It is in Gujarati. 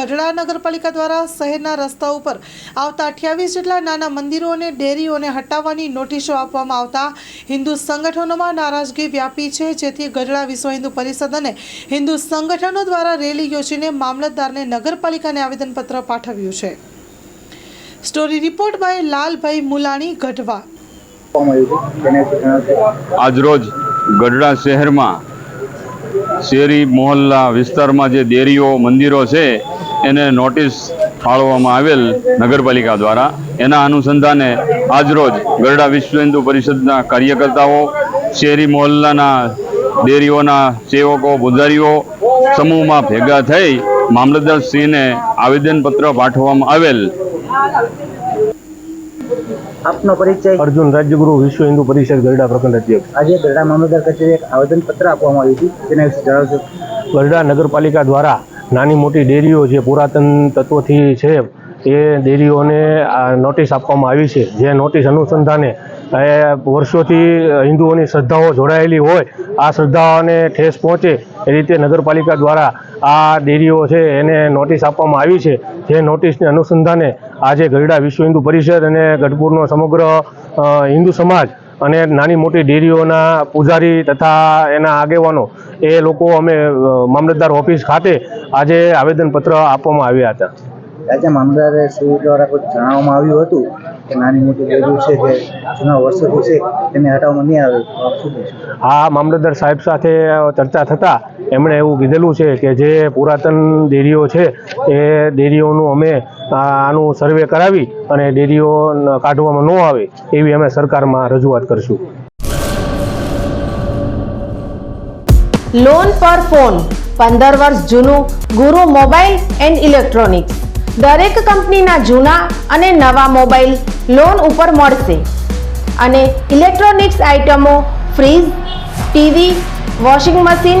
ગઢડા નગરપાલિકા દ્વારા શહેરના રસ્તા ઉપર આવતા અઠ્યાવીસ જેટલા નાના મંદિરો અને ડેરીઓને હટાવવાની નોટિસો આપવામાં આવતા હિન્દુ સંગઠનોમાં નારાજગી વ્યાપી છે, જેથી ગઢડા વિશ્વ હિન્દુ પરિષદ અને હિન્દુ સંગઠનો દ્વારા રેલી યોજીને મામલતદારને નગરપાલિકાને આવેદનપત્ર પાઠવ્યું છે. Story report by Lalbhai Mulani, Gadhava. આજરોજ ગઢડા શહેરમાં શેરી મોહલ્લા વિસ્તારમાં જે દેરીઓ મંદિરો છે એને નોટિસ ફાળવવામાં આવેલ નગરપાલિકા દ્વારા. એના અનુસંધાને આજરોજ ગરડા વિશ્વ હિન્દુ પરિષદના કાર્યકર્તાઓ શેરી મોહલ્લાના ડેરીઓના સેવકો પૂજારીઓ સમૂહમાં ભેગા થઈ મામલતદારશ્રીને આવેદનપત્ર પાઠવવામાં આવેલ. આપનો પરિચય? અર્જુન રાજ્યગુરુ વિશ્વ હિન્દુ પરિષદ ગરડા પ્રખંડ અધ્યક્ષ. આજે ગરડા મામલતદાર કચેરી એક આવેદનપત્ર આપવામાં આવ્યું હતું તેના વિશે જણાવશો? ગરડા નગરપાલિકા દ્વારા નાની મોટી ડેરીઓ જે પુરાતન તત્વોથી છે, એ ડેરીઓને નોટિસ આપવામાં આવી છે. જે નોટિસ અનુસંધાને વર્ષોથી હિન્દુઓની શ્રદ્ધાઓ જોડાયેલી હોય, આ શ્રદ્ધાઓને ઠેસ પહોંચે એ રીતે નગરપાલિકા દ્વારા આ ડેરીઓ છે એને નોટિસ આપવામાં આવી છે. જે નોટિસને અનુસંધાને આજે ગરડા વિશ્વ હિન્દુ પરિષદ અને ગઢપુરનો સમગ્ર હિન્દુ સમાજ અને નાની મોટી ડેરીઓના પૂજારી તથા એના આગેવાનો એ લોકો અમે મામલતદાર ઓફિસ ખાતે આજે આવેદનપત્ર આપવામાં આવ્યા હતા. આજે મામલતદારે શ્રી દ્વારા કોઈ જણાવવામાં આવ્યું હતું કે નાની મોટી ડેરીઓ છે જે જૂના વર્ષોથી છે તેને હટાવવામાં નહીં આવે આ મામલતદાર સાહેબ સાથે ચર્ચા થતાં એમણે એવું કીધેલું છે કે જે પુરાતન ડેરીઓ છે, એ ડેરીઓનું અમે આનું સર્વે કરાવી અને ડેરીઓ કાઢવામાં ન આવે એવી અમે સરકારમાં રજૂઆત કરશું. લોન પર ફોન પંદર વર્ષ જૂનું, ગુરુ મોબાઈલ એન્ડ ઇલેક્ટ્રોનિક્સ. દરેક કંપનીના જૂના અને નવા મોબાઈલ લોન ઉપર મળશે. અને ઇલેક્ટ્રોનિક્સ આઇટમો fridge, TV, washing machine